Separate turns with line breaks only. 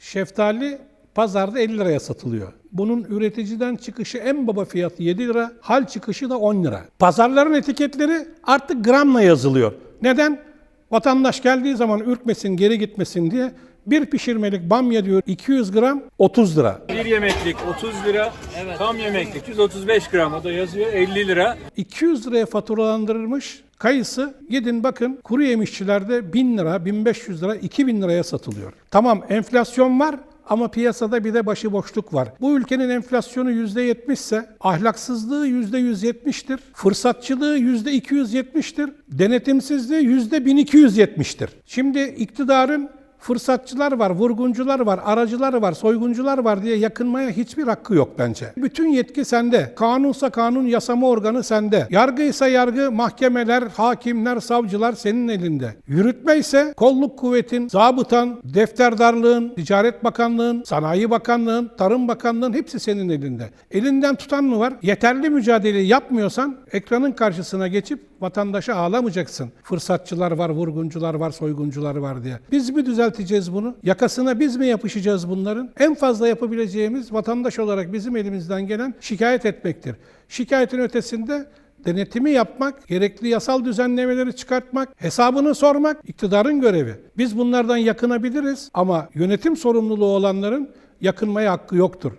Şeftali pazarda 50 liraya satılıyor. Bunun üreticiden çıkışı en baba fiyatı 7 lira, hal çıkışı da 10 lira. Pazarların etiketleri artık gramla yazılıyor. Neden? Vatandaş geldiği zaman ürkmesin, geri gitmesin diye bir pişirmelik bamya diyor 200 gram 30 lira.
Bir yemeklik 30 lira, tam yemeklik 135 gram o da yazıyor 50 lira.
200 liraya faturalandırılmış kayısı gidin bakın kuru yemişçilerde 1000 lira, 1500 lira, 2000 liraya satılıyor. Tamam enflasyon var ama piyasada bir de başıboşluk var. Bu ülkenin enflasyonu %70 ise ahlaksızlığı %170'tir, fırsatçılığı %270'tir, denetimsizliği %1270'tir. Şimdi iktidarın fırsatçılar var, vurguncular var, aracılar var, soyguncular var diye yakınmaya hiçbir hakkı yok bence. Bütün yetki sende. Kanunsa kanun, yasama organı sende. Yargıysa yargı, mahkemeler, hakimler, savcılar senin elinde. Yürütme ise kolluk kuvvetin, zabıtan, defterdarlığın, Ticaret Bakanlığın, Sanayi Bakanlığın, Tarım Bakanlığın hepsi senin elinde. Elinden tutan mı var? Yeterli mücadeleyi yapmıyorsan ekranın karşısına geçip vatandaşa ağlamayacaksın. Fırsatçılar var, vurguncular var, soyguncular var diye. Biz mi düzelteceğiz bunu? Yakasına biz mi yapışacağız bunların? En fazla yapabileceğimiz vatandaş olarak bizim elimizden gelen şikayet etmektir. Şikayetin ötesinde denetimi yapmak, gerekli yasal düzenlemeleri çıkartmak, hesabını sormak iktidarın görevi. Biz bunlardan yakınabiliriz ama yönetim sorumluluğu olanların yakınmaya hakkı yoktur.